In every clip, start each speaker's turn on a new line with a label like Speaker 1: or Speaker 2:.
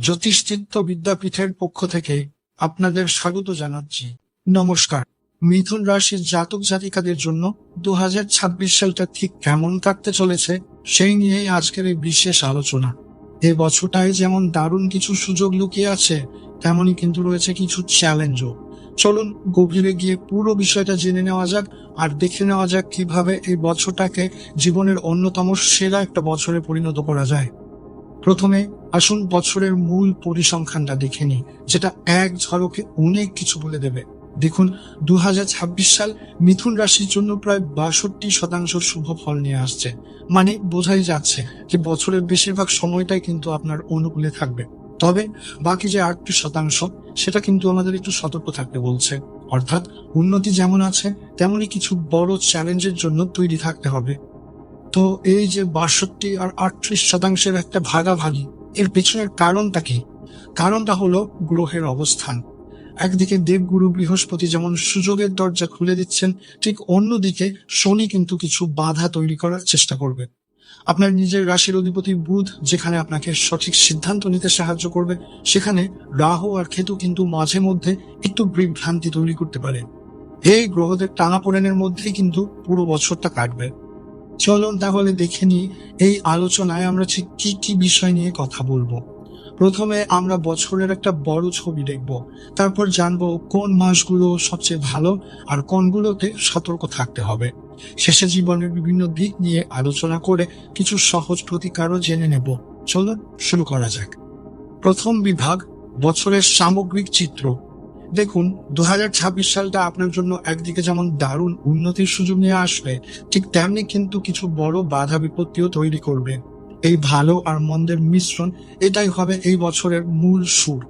Speaker 1: জ্যোতিষচিত্ত বিদ্যাপীঠের পক্ষ থেকে আপনাদের স্বাগত জানাচ্ছি। নমস্কার। মিথুন রাশির জাতক জাতিকাদের জন্য দু হাজার ছাব্বিশ সালটা ঠিক কেমন কাটতে চলেছে সেই নিয়েই আজকের এই বিশেষ আলোচনা। এ বছরটায় যেমন দারুণ কিছু সুযোগ লুকিয়ে আছে, তেমনই কিন্তু রয়েছে কিছু চ্যালেঞ্জও। চলুন গভীরে গিয়ে পুরো বিষয়টা জেনে নেওয়া যাক আর দেখে নেওয়া যাক কীভাবে এই বছরটাকে জীবনের অন্যতম সেরা একটা বছরে পরিণত করা যায়। প্রথমে আসুন বছরের মূল পরিসংখ্যানটা দেখে নিই, যেটা এক ঝলকে অনেক কিছু বলে দেবে। দেখুন দু হাজার ছাব্বিশ সাল মিথুন রাশির জন্য প্রায় বাষট্টি শতাংশ শুভ ফল নিয়ে আসছে। মানে বোঝাই যাচ্ছে যে বছরের বেশিরভাগ সময়টাই কিন্তু আপনার অনুকূলে থাকবে। তবে বাকি যে আটটি শতাংশ, সেটা কিন্তু আমাদের একটু সতর্ক থাকতে বলছে। অর্থাৎ উন্নতি যেমন আছে তেমনই কিছু বড় চ্যালেঞ্জের জন্য তৈরি থাকতে হবে। তো এই যে বাষট্টি আর আটত্রিশ শতাংশের একটা ভাগাভাগি, এর পেছনের কারণটা কি? কারণটা হলো গ্রহের অবস্থান। একদিকে দেবগুরু বৃহস্পতি যেমন সুযোগের দরজা খুলে দিচ্ছেন, ঠিক অন্যদিকে শনি কিন্তু কিছু বাধা তৈরি করার চেষ্টা করবে। আপনার নিজের রাশির অধিপতি বুধ, যেখানে আপনাকে সঠিক সিদ্ধান্ত নিতে সাহায্য করবে, সেখানে রাহু আর কেতু কিন্তু মাঝে মধ্যে একটু বিভ্রান্তি তৈরি করতে পারে। এই গ্রহদের টানাপোড়েনের মধ্যেই কিন্তু পুরো বছরটা কাটবে। চলুন তাহলে দেখে নিই এই আলোচনায় আমরা ঠিক কি কি বিষয় নিয়ে কথা বলব। প্রথমে আমরা বছরের একটা বড় ছবি দেখব। তারপর জানব কোন মাসগুলো সবচেয়ে ভালো আর কোনগুলোতে সতর্ক থাকতে হবে। শেষে জীবনের বিভিন্ন দিক নিয়ে আলোচনা করে কিছু সহজ প্রতিকারও জেনে নেব। চলুন শুরু করা যাক। প্রথম বিভাগ, বছরের সামগ্রিক চিত্র। দেখুন দু হাজার ছাব্বিশ সালটা আপনার জন্য একদিকে যেমন দারুণ উন্নতির সুযোগ নিয়ে আসবে, ঠিক তেমনি কিন্তু কিছু বড় বাধা বিপত্তিও তৈরি করবে। এই ভালো আর মন্দের মিশ্রণ, এটাই হবে এই বছরের মূল সুর।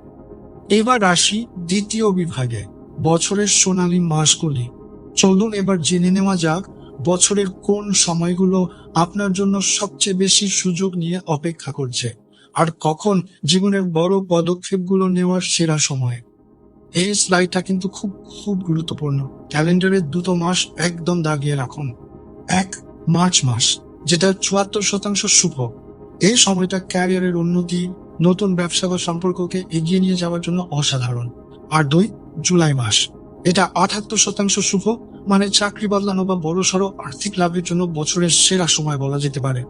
Speaker 1: এবার আসি দ্বিতীয় বিভাগে, বছরের সোনালী মাসগুলি। চলুন এবার জেনে নেওয়া যাক, বছরের কোন সময়গুলো আপনার জন্য সবচেয়ে বেশি সুযোগ নিয়ে অপেক্ষা করছে, আর কখন জীবনের বড় পদক্ষেপগুলো নেওয়ার সেরা সময়। এই স্লাইডটা কিন্তু খুব খুব গুরুত্বপূর্ণ। ক্যালেন্ডারের দুটো মাস একদম দাগিয়ে রাখুন। এক মার্চ মাস, যেটা চুয়াত্তর শতাংশ শুভ। এই সময়টা ক্যারিয়ারের উন্নতি, নতুন ব্যবসা বা সম্পর্ককে এগিয়ে নিয়ে যাওয়ার জন্য অসাধারণ। আর দুই, জুলাই মাস, এটা আটাত্তর শতাংশ শুভ মানে চাকরি বদলানো বা বড় সড়ো আর্থিক লাভের জন্য বছরের সেরা সময় বলা যেতে পারে।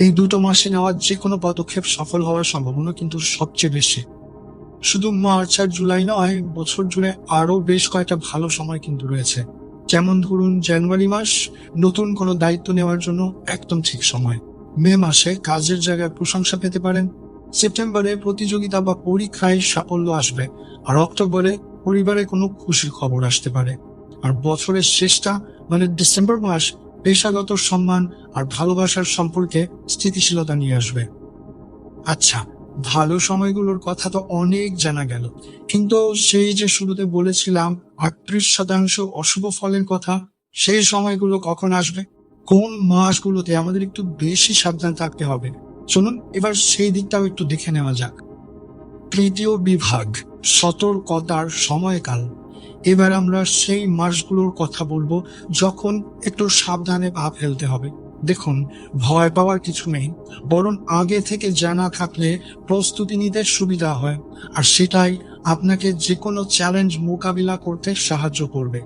Speaker 1: এই দুটো মাসে নেওয়া যে কোনো পদক্ষেপ সফল হওয়ার সম্ভাবনা কিন্তু সবচেয়ে বেশি। শুধু মার্চ আর জুলাই নয়, বছর জুড়ে আরও বেশ কয়েকটা ভালো সময় কিন্তু রয়েছে। যেমন ধরুন, জানুয়ারি মাস নতুন কোনো দায়িত্ব নেওয়ার জন্য একদম ঠিক সময়। মে মাসে কাজের জায়গায় প্রশংসা পেতে পারেন। সেপ্টেম্বরে প্রতিযোগিতা বা পরীক্ষায় সাফল্য আসবে। আর অক্টোবরে পরিবারে কোনো খুশির খবর আসতে পারে। আর বছরের শেষটা মানে ডিসেম্বর মাস, পেশাগত সম্মান আর ভালোবাসার সম্পর্কে স্থিতিশীলতা নিয়ে আসবে। আচ্ছা ভালো সময়গুলোর কথা তো অনেক জানা গেল। কিন্তু সেই যে শুরুতে বলেছিলাম আটত্রিশ শতাংশ অশুভ ফলের কথা, সেই সময়গুলো কখন আসবে? কোন মাসগুলোতে? আমাদের একটু বেশি সাবধান থাকতে হবে। চলুন, এবার সেই দিকটাও একটু দেখে নেওয়া যাক। তৃতীয় বিভাগ, সতর্কতার সময়কাল। এবার আমরা সেই মাসগুলোর কথা বলব যখন একটু সাবধানে পা ফেলতে হবে। দেখুন, ভয় পাওয়ার কিছু নেই, বরং আগে থেকে জানা থাকলে প্রস্তুতি নিতে সুবিধা হয়, আর সেটাই আপনাকে যে কোনো চ্যালেঞ্জ মোকাবিলা করতে সাহায্য করবে।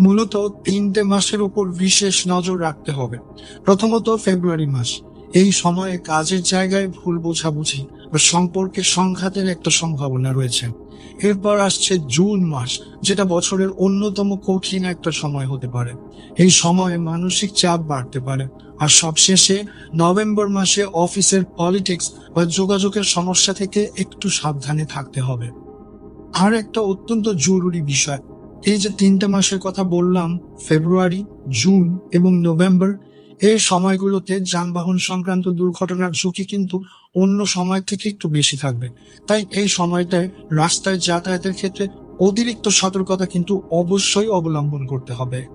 Speaker 1: মূলত তিনটে মাসের উপর বিশেষ নজর রাখতে হবে, প্রথমত ফেব্রুয়ারি মাস। এই সময়ে কাজের জায়গায় ভুল বোঝাবুঝি বা সম্পর্কে সংঘাতের একটা সম্ভাবনা রয়েছে। এরপর আসছে জুন মাস, যেটা বছরের অন্যতম কঠিন একটা সময় হতে পারে। এই সময়ে মানসিক চাপ বাড়তে পারে। আর সবশেষে নভেম্বর মাসে অফিসের পলিটিক্স বা যোগাযোগের সমস্যা থেকে একটু সাবধানে থাকতে হবে। আর একটা অত্যন্ত জরুরি বিষয়, এই যে তিনটা মাসের কথা বললাম, ফেব্রুয়ারি, জুন এবং নভেম্বর এই সময়গুলোতে যানবাহন সংক্রান্ত দুর্ঘটনার ঝুঁকি কিন্তু অন্য সময় থেকে একটু বেশি থাকবে। তাই এই সময়টায় রাস্তায় যাতায়াতের ক্ষেত্রে অতিরিক্ত সতর্কতা কিন্তু অবশ্যই অবলম্বন করতে হবে।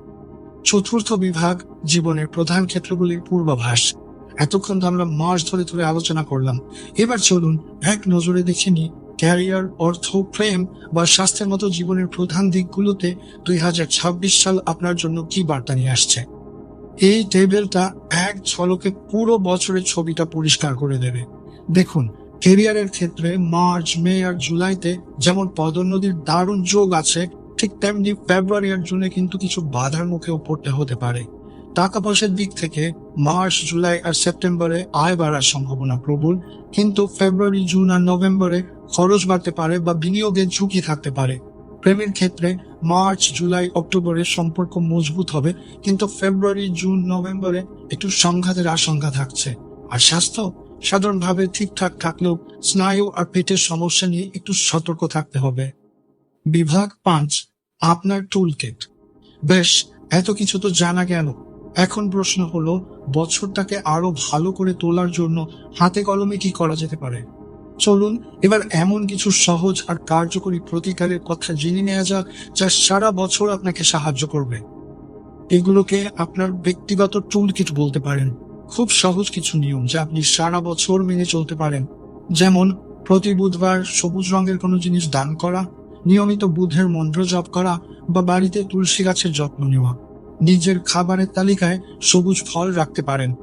Speaker 1: চতুর্থ বিভাগ জীবনের প্রধান ক্ষেত্রগুলির পূর্বাভাস। এতক্ষণ তো আমরা মাস ধরে ধরে আলোচনা করলাম। এবার চলুন এক নজরে দেখে নিই ক্যারিয়ার, অর্থ, প্রেম বা স্বাস্থ্যের মতো জীবনের প্রধান দিকগুলোতে দুই হাজার ছাব্বিশ সাল আপনার জন্য কি বার্তা নিয়ে আসছে। এই টেবিলটা এক ঝলকে পুরো বছরের ছবিটা পরিষ্কার করে দেবে। দেখুন, কেরিয়ারের ক্ষেত্রে মার্চ, মে আর জুলাইতে যেমন পদোন্নতির দারুণ যোগ আছে, ঠিক তেমনি ফেব্রুয়ারি আর জুনে কিন্তু কিছু বাধার মুখেও পড়তে হতে পারে। টাকা পয়সার দিক থেকে মার্চ, জুলাই আর সেপ্টেম্বরে আয় বাড়ার সম্ভাবনা প্রবল, কিন্তু ফেব্রুয়ারি, জুন আর নভেম্বরে খরচ বাড়তে পারে বা বিনিয়োগের ঝুঁকি থাকতে পারে। প্রেমের ক্ষেত্রে মার্চ, জুলাই অক্টোবরে সম্পর্ক মজবুত হবে, কিন্তু ফেব্রুয়ারি, জুন, নভেম্বরে একটু সংঘাতের আশঙ্কা থাকছে। আর স্বাস্থ্য? সাধারণভাবে ঠিকঠাক থাকলেও স্নায়ু আর পেটের সমস্যা নিয়ে একটু সতর্ক থাকতে হবে। বিভাগ পাঁচ, আপনার টুল কিট বেশ, এত কিছু তো জানা গেল। এখন প্রশ্ন হলো, বছরটাকে আরও ভালো করে তোলার জন্য হাতে কলমে কি করা যেতে পারে? চলুন, এবার এমন কিছু সহজ আর কার্যকরী প্রতিকারের কথা জেনে নেওয়া যাক, যা সারা বছর আপনাকে সাহায্য করবে। এগুলোকে আপনার ব্যক্তিগত টুল কিট বলতে পারেন। খুব সহজ কিছু নিয়ম যা আপনি সারা বছর মেনে চলতে পারেন। যেমন, প্রতি বুধবার সবুজ রঙের কোনো জিনিস দান করা, নিয়মিত বুধের মন্ত্র জপ করা বা বাড়িতে তুলসী গাছের যত্ন নেওয়া। নিজের খাবারের তালিকায় সবুজ ফল রাখতে পারেন।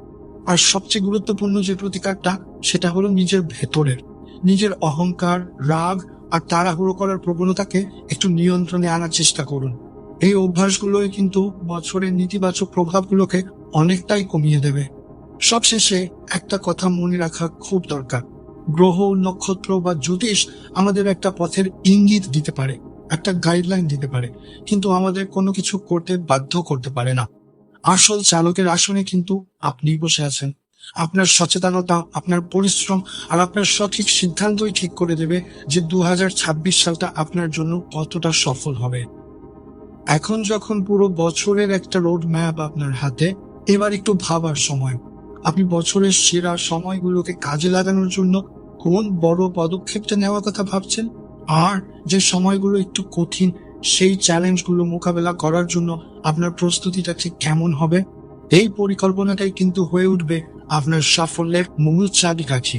Speaker 1: আর সবচেয়ে গুরুত্বপূর্ণ যে প্রতিকারটা, সেটা হলো নিজের ভেতরের। নিজের অহংকার, রাগ আর তাড়াহুড়ো করার প্রবণতাকে একটু নিয়ন্ত্রণে আনার চেষ্টা করুন। এই অভ্যাসগুলোই কিন্তু বছরের নেতিবাচক প্রভাবগুলোকে অনেকটাই কমিয়ে দেবে। সবশেষে একটা কথা মনে রাখা খুব দরকার। গ্রহ, নক্ষত্র বা জ্যোতিষ আমাদের একটা পথের ইঙ্গিত দিতে পারে, একটা গাইডলাইন দিতে পারে, কিন্তু আমাদের কোনো কিছু করতে বাধ্য করতে পারে না। আসল চালকের আসনে কিন্তু আপনি বসে আছেন। আপনার সচেতনতা, আপনার পরিশ্রম আর আপনার সঠিক সিদ্ধান্তই ঠিক করে দেবে যে দু সালটা আপনার জন্য কতটা সফল হবে। এখন যখন পুরো বছরের একটা রোড ম্যাপ আপনার হাতে, এবার একটু ভাবার সময়। আপনি বছরের সেরা সময়গুলোকে কাজে লাগানোর জন্য কোন বড় পদক্ষেপটা নেওয়ার কথা ভাবছেন? আর যে সময়গুলো একটু কঠিন, সেই চ্যালেঞ্জগুলো মোকাবেলা করার জন্য আপনার প্রস্তুতিটা ঠিক কেমন হবে? এই পরিকল্পনাটাই কিন্তু হয়ে উঠবে আপনার সাফল্যের মূল চাবিকাঠি।